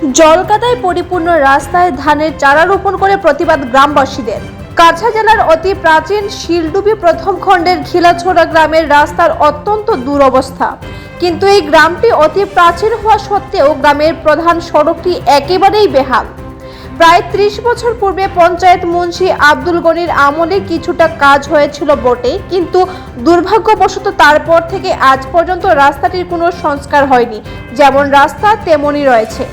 জলকাদায় পরিপূর্ণ রাস্তায় ধানের চারা রোপণ করে প্রতিবাদ গ্রামবাসীদের। কাছা জেলার অতি প্রাচীন শিলডুবি প্রথম খণ্ডের ঘিলাছড়া গ্রামের রাস্তার অত্যন্ত দুরবস্থা। কিন্তু এই গ্রামটি অতি প্রাচীন হওয়া সত্ত্বেও গ্রামের প্রধান সড়কটি একেবারেই বেহাল। প্রায় ত্রিশ বছর পূর্বে পঞ্চায়েত মুন্সি আব্দুল গনির আমলে কিছুটা কাজ হয়েছিল বটে, কিন্তু দুর্ভাগ্যবশত তারপর থেকে আজ পর্যন্ত রাস্তাটির কোনো সংস্কার হয়নি। যেমন রাস্তা, তেমনই রয়েছে।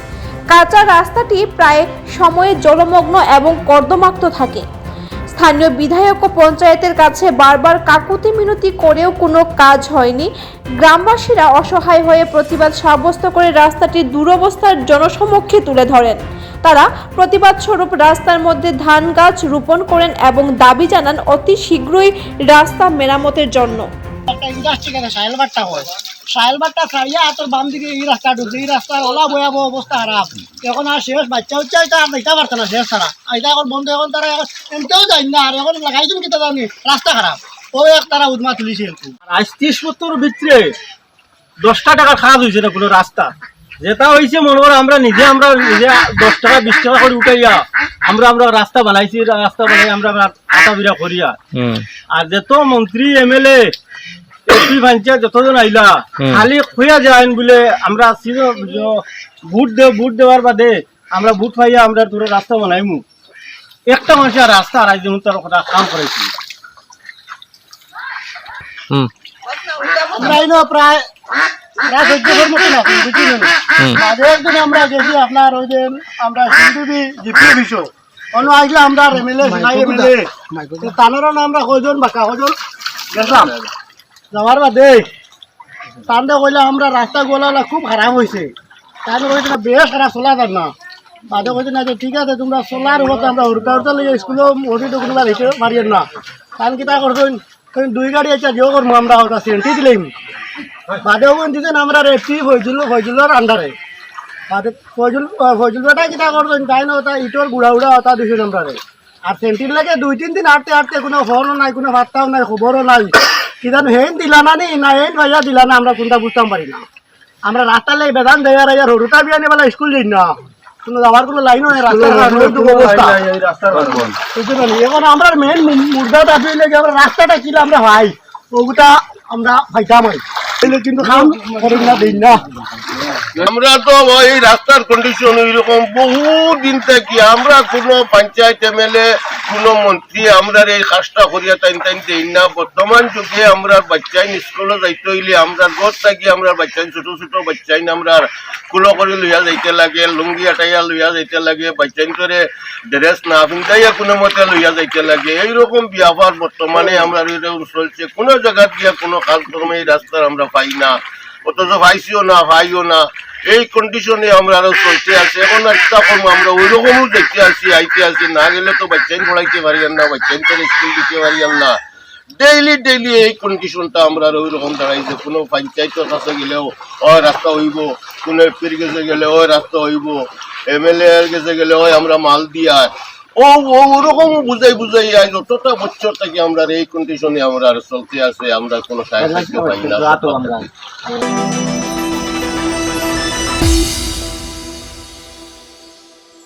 কাঁচা রাস্তাটি প্রায় সময়ে জলমগ্ন এবং কর্দমাক্ত থাকে। স্থানীয় বিধায়ক ও পঞ্চায়েতের কাছে বারবার কাকুতি মিনতি করেও কোনো কাজ হয়নি। গ্রামবাসীরা অসহায় হয়ে প্রতিবাদ সাব্যস্ত করে রাস্তাটির দুরবস্থার জনসমক্ষে তুলে ধরেন। তারা প্রতিবাদ স্বরূপ রাস্তার মধ্যে ধান গাছ রোপণ করেন এবং দাবি জানান, অতি শীঘ্রই রাস্তা মেরামতের জন্য। সাহেলবাট্টা ছাড়িয়া আর বাম দিকে এই রাস্তা ঢুকছে এই রাস্তার ওলা ভয়াবহ অবস্থা খারাপ এখন আর শেষ বাচ্চা হচ্ছে এটা আর দিতে পারছে না শেষ তারা এটা এখন বন্ধ এখন তারা এমতেও যাই না আর এখন লাগাই দিন কিতা জানি রাস্তা খারাপ ও এক তারা উদ্মা তুলিছে আজ ত্রিশ সত্তর ভিতরে দশটা টাকা খারাপ হয়েছে না কোনো রাস্তা যেটা হয়েছে মনে করো আমরা নিজে আমরা নিজে দশ টাকা বিশ টাকা করে উঠাইয়া আমরা আমরা রাস্তা বানাইছি রাস্তা বানাই আমরা আটা বিরা করিয়া আর যত মন্ত্রী এমএলএ এমপি পঞ্চায়েত যতজন আইলা খালি খুঁয়া যায় বলে আমরা ভোট দে ভোট দেওয়ার বাদে আমরা ভোট পাইয়া আমরা তোর রাস্তা বানাইমু। একটা মানুষের রাস্তা আর একজন তার কথা কাম করাইছি। আমরা প্রায় প্রায় চোদ্দ বছর মতো না? বুঝলি মাঝে একদিন আমরা গেছি আপনার ওই যে আমরা সিন্ধুবি জিপি অফিস অন্য আসলে আমরা এমএলএ নাই এমএলএ তানেরও না আমরা কয়জন বাকা কয়জন গেছিলাম? যাওয়ার বাদে তান্ডে কইলে আমরা রাস্তা গোলা খুব খারাপ হয়েছে তাহলে কইছে না বেশ খারাপ চলা যার না। বাদে কইছে না, যে ঠিক আছে, তোমরা চলার উপর আমরা উড়তা উড়তা লিগে স্কুলেও ওটিতে কোনোবা রেখে মারিয়েন না কারণ কিতা করছেন দুই গাড়ি আছে জিও করব আমরা ওটা সেন্টি দিলাম। বাদেও দিছেন আমরা রেপি ফজল ফজলের আন্ডারে বাদে ফজল ফজল বেটা কিতা করছেন তাই না ওটা ইটোর গুড়া উড়া ওটা দিছেন আমরা রে আর সেন্টির লাগে দুই, তিন দিন আটতে আটতে কোনো ফোনও নাই, কোনো বার্তাও নাই খবরও নাই। কি জানো হেন দিলা না নি না হেন ভাইয়া দিলা না আমরা কোনটা বুঝতাম পারি না। আমরা রাস্তার লাই বেদান দেয় আর রোডটা বিয়া নিয়ে বেলা স্কুল যাই না। কোনো যাওয়ার কোনো লাইনও নেই রাস্তা অবস্থা। বুঝতে পারলি? এখন আমরা মেন মুদ্রাটা আসলে যে আমরা রাস্তাটা কি আমরা ভাই। ওগুটা আমরা ভাইতাম হয় কিন্তু খাম করি না দিন না। আমরা তো এই রাস্তার কন্ডিশন এরকম বহু দিন থেকে আমরা কোনো পঞ্চায়েত এমএলএ, কোনো মন্ত্রী আমরা এই কাজটা করিয়া টাইম টাইম দেই না। বর্তমান যুগে আমরা বাচ্চাইন স্কুলে যাইতে হইলে আমরা ঘর থাকি, আমরা বাচ্চাইন, ছোট ছোট বাচ্চাইন আমরা কুলো করে লইয়া যাইতে লাগে, লুঙ্গি আটাইয়া লইয়া যাইতে লাগে, বাচ্চাইন করে ড্রেস না পিন্ধাইয়া কোনো মতে লইয়া যাইতে লাগে। এইরকম ব্যবহার বর্তমানে আমরা এরকম চলছে। কোনো জায়গা দিয়ে কোনো কাজকর্মে এই রাস্তার আমরা পাই না। অথচ ভাইসিও না ভাইও না। এই কন্ডিশনে আমরা আরও চলতে আছে এখন একটা কম আমরা ওই রকমও দেখতে আসি আইতে আসি না গেলে তো বাচ্চাইন পড়াইতে পারিয়ান না বাচ্চাইন তো স্কুল দিতে পারিয়ান না ডেইলি ডেইলি এই কন্ডিশনটা আমরা আর ওই রকম দাঁড়াইছে কোনো পঞ্চায়েতের কাছে গেলেও ওই রাস্তা হইব কোনো এপির কাছে গেলে ওই রাস্তা হইব এমএলএ এর কাছে গেলে ওই আমরা মাল দিয়া ও ও ওরকম বুঝাই বুঝাই আই যতটা বছর থেকে আমরা এই কন্ডিশনে আমরা আর চলতে আছে আমরা কোনো সাহায্য পাই না